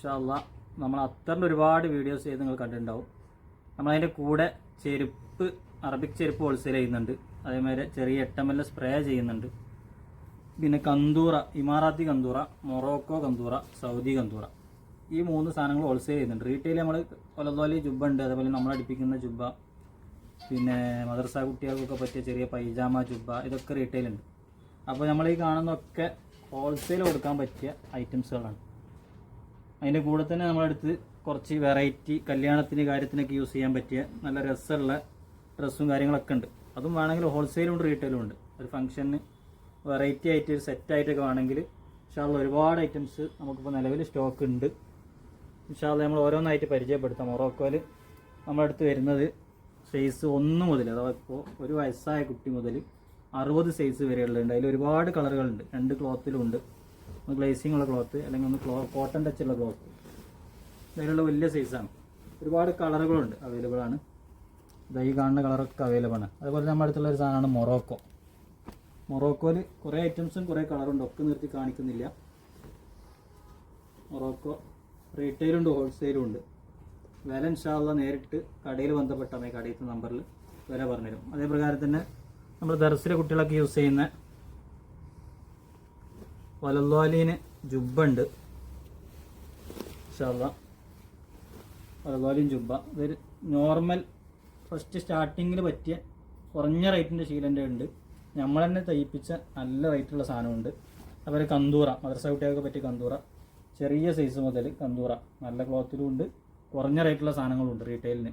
ഇൻഷാല്ല നമ്മൾ അത്തറിന്റെ ഒരുപാട് വീഡിയോസ് ചെയ്ത് നിങ്ങൾ കണ്ടിട്ടുണ്ടാവും. നമ്മളതിന്റെ കൂടെ ചെരുപ്പ് അറബിക് ചെരുപ്പ് ഹോൾസെയിൽ ചെയ്യുന്നുണ്ട്. അതേമാതിരി ചെറിയ എട്ടമല്ല സ്പ്രേ ചെയ്യുന്നുണ്ട്. പിന്നെ കന്തൂറ ഇമാറാത്തി കന്തൂറ മൊറോക്കോ കന്തൂറ സൗദി കന്തൂറ. ഈ മൂന്ന് സാധനങ്ങൾ ഹോൾസെയിൽ ചെയ്യുന്നുണ്ട്. റീറ്റെയിൽ നമ്മൾ കൊലതോലി ജുബ്ബ ഉണ്ട്. അതേപോലെ നമ്മൾ അടിപ്പിക്കുന്ന ജുബ്ബ പിന്നെ മദർസ കുട്ടികൾക്കൊക്കെ പറ്റിയ ചെറിയ പൈജാമ ജുബ്ബ ഇതൊക്കെ റീറ്റെയിൽ ഉണ്ട്. അപ്പോൾ നമ്മൾ ഈ കാണുന്നതൊക്കെ ഹോൾസെയിൽ കൊടുക്കാൻ പറ്റിയ ഐറ്റംസുകളാണ് അതിന്റെ കൂടെ തന്നെ നമ്മളെടുത്ത് കുറച്ച് വെറൈറ്റി കല്യാണത്തിന് കാര്യത്തിനൊക്കെ യൂസ് ചെയ്യാൻ പറ്റിയ നല്ല രസമുള്ള ഡ്രസ്സും കാര്യങ്ങളൊക്കെ ഉണ്ട്. അതും വേണമെങ്കിൽ ഹോൾസെയിലും ഉണ്ട് റീറ്റെയിലും ഉണ്ട്. ഒരു ഫംഗ്ഷന് വെറൈറ്റി ആയിട്ട് ഒരു സെറ്റായിട്ടൊക്കെ വേണമെങ്കിൽ ഇൻഷാല്ല ഒരുപാട് ഐറ്റംസ് നമുക്കിപ്പോൾ നിലവിൽ സ്റ്റോക്ക് ഉണ്ട്. ഇൻഷാല്ല നമ്മൾ ഓരോന്നായിട്ട് പരിചയപ്പെടുത്താം. മൊറോക്കോയിൽ നമ്മളടുത്ത് വരുന്നത് സൈസ് ഒന്ന് മുതൽ അഥവാ ഇപ്പോൾ ഒരു വയസ്സായ കുട്ടി മുതൽ അറുപത് സൈസ് വരെയുള്ളുണ്ട് അതിൽ ഒരുപാട് കളറുകളുണ്ട് രണ്ട് ക്ലോത്തിലും ഉണ്ട്. ഒന്ന് ഗ്ലേസിംഗ് ഉള്ള ക്ലോത്ത് അല്ലെങ്കിൽ ഒന്ന് ക്ലോ കോട്ടൺ ടച്ച് ഉള്ള ക്ലോത്ത് അതിലുള്ള വലിയ സൈസാണ് ഒരുപാട് കളറുകളുണ്ട് അവൈലബിൾ ആണ്. ഇതാ ഈ കാണുന്ന കളറൊക്കെ അവൈലബിൾ ആണ്. അതുപോലെ നമ്മുടെ അടുത്തുള്ള ഒരു സാധനമാണ് മൊറോക്കോ. മൊറോക്കോയിൽ കുറേ ഐറ്റംസും കുറേ കളറുണ്ട് ഒക്കെ നിർത്തി കാണിക്കുന്നില്ല. മൊറോക്കോ റീറ്റെയിലുണ്ട് ഹോൾസെയിലും ഉണ്ട്. വില ഇൻഷാല്ല നേരിട്ട് കടയിൽ ബന്ധപ്പെട്ടാൽ മതി കടയിലത്തെ നമ്പറിൽ വില പറഞ്ഞുതരും. അതേപ്രകാരം തന്നെ നമ്മൾ ദർസിലെ കുട്ടികളൊക്കെ യൂസ് ചെയ്യുന്ന വലല്ലോലീന് ജുബ്ബുണ്ട്. ഇൻഷാല്ല ജുബ ജുബ്ബ. ഇതൊരു നോർമൽ ഫസ്റ്റ് സ്റ്റാർട്ടിങ്ങിൽ പറ്റിയ കുറഞ്ഞ റേറ്റിന്റെ ശീലന്റെ ഉണ്ട്. നമ്മൾ തന്നെ തയ്പ്പിച്ച നല്ല റേറ്റുള്ള സാധനമുണ്ട്. അതുപോലെ കന്തൂറ മദ്രസ കുട്ടികൾക്ക് പറ്റിയ കന്തൂറ. ചെറിയ സൈസ് മുതൽ കന്തൂറ. നല്ല ക്ലോത്തിലും ഉണ്ട്. കുറഞ്ഞ റേറ്റുള്ള സാധനങ്ങളുണ്ട് റീറ്റെയിലിന്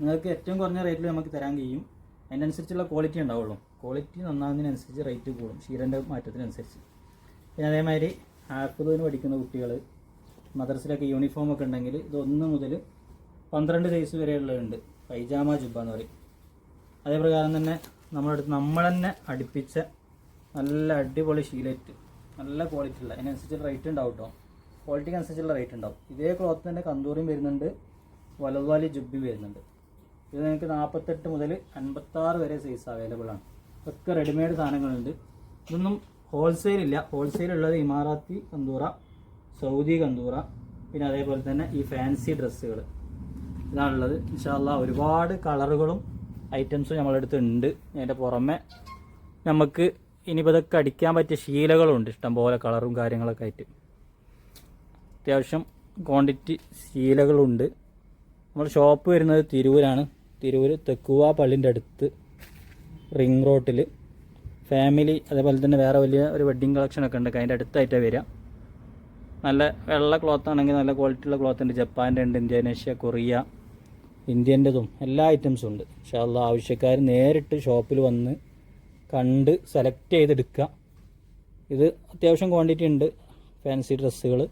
നിങ്ങൾക്ക് ഏറ്റവും കുറഞ്ഞ റേറ്റിൽ നമുക്ക് തരാൻ കഴിയും. അതിനനുസരിച്ചുള്ള ക്വാളിറ്റി ഉണ്ടാവുള്ളൂ. ക്വാളിറ്റി നന്നാകുന്നതിനനുസരിച്ച് റേറ്റ് കൂടും. ക്ഷീരന്റെ മാറ്റത്തിനനുസരിച്ച്. പിന്നെ അതേമാതിരി ഹാഫിളിന് പഠിക്കുന്ന കുട്ടികൾ മദർസിലൊക്കെ യൂണിഫോം ഒക്കെ ഉണ്ടെങ്കിൽ ഇത് ഒന്ന് മുതൽ പന്ത്രണ്ട് സൈസ് വരെയുള്ളതുണ്ട് പൈജാമ ജുബ എന്ന് പറയും. അതേ പ്രകാരം തന്നെ നമ്മുടെ അടുത്ത് നമ്മൾ തന്നെ അടുപ്പിച്ച നല്ല അടിപൊളി ഷീലറ്റ് നല്ല ക്വാളിറ്റി ഉള്ള അതിനനുസരിച്ചുള്ള റേറ്റ് ഉണ്ടാവും കേട്ടോ ക്വാളിറ്റിക്ക് അനുസരിച്ചുള്ള റേറ്റ് ഉണ്ടാവും. ഇതേ ക്ലോത്ത് തന്നെ കന്തൂറിയും വരുന്നുണ്ട് വലവാലി ജുബിയും വരുന്നുണ്ട്. ഇത് നിങ്ങൾക്ക് നാൽപ്പത്തെട്ട് മുതൽ അൻപത്താറ് വരെ സൈസ് അവൈലബിൾ ആണ്. ഒക്കെ റെഡിമെയ്ഡ് സാധനങ്ങളുണ്ട്. ഇതൊന്നും ഹോൾസെയിൽ ഇല്ല. ഹോൾസെയിൽ ഉള്ളത് ഇമാറാത്തി കന്തൂറ സൗദി കന്തൂറ പിന്നെ അതേപോലെ തന്നെ ഈ ഫാൻസി ഡ്രസ്സുകൾ ഇതാണുള്ളത്. ഇൻഷാല്ല ഒരുപാട് കളറുകളും ഐറ്റംസും നമ്മളെടുത്ത് ഉണ്ട്. അതിന്റെ പുറമെ നമുക്ക് ഇനിയിപ്പോൾ ഇതൊക്കെ അടിക്കാൻ പറ്റിയ ശീലകളുണ്ട്. ഇഷ്ടംപോലെ കളറും കാര്യങ്ങളൊക്കെ ആയിട്ട്. അത്യാവശ്യം ക്വാണ്ടിറ്റി ശീലകളുണ്ട്. നമ്മൾ ഷോപ്പ് വരുന്നത് തിരൂരാണ്. തിരൂർ തെക്കുവ പള്ളിന്റെ അടുത്ത് റിംഗ് റോട്ടിൽ ഫാമിലി അതേപോലെ തന്നെ വേറെ വലിയ ഒരു വെഡ്ഡിങ് കളക്ഷനൊക്കെ ഉണ്ട്. അതിന്റെ അടുത്തായിട്ടാണ് വരിക. നല്ല വെള്ള ക്ലോത്ത് ആണെങ്കിൽ നല്ല ക്വാളിറ്റി ഉള്ള ക്ലോത്ത് ഉണ്ട്. ജപ്പാന്റെ ഉണ്ട് ഇന്തോനേഷ്യ കൊറിയ ഇന്ത്യന്റെതും എല്ലാ ഐറ്റംസും ഉണ്ട്. പക്ഷേ അത് ആവശ്യക്കാർ നേരിട്ട് ഷോപ്പിൽ വന്ന് കണ്ട് സെലക്ട് ചെയ്തെടുക്കുക. ഇത് അത്യാവശ്യം ക്വാണ്ടിറ്റി ഉണ്ട്. ഫാൻസി ഡ്രസ്സുകൾ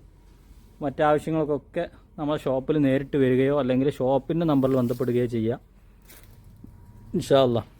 മറ്റാവശ്യങ്ങൾക്കൊക്കെ നമ്മൾ ഷോപ്പിൽ നേരിട്ട് വരികയോ അല്ലെങ്കിൽ ഷോപ്പിന്റെ നമ്പറിൽ ബന്ധപ്പെടുകയോ ചെയ്യുക. إن شاء الله.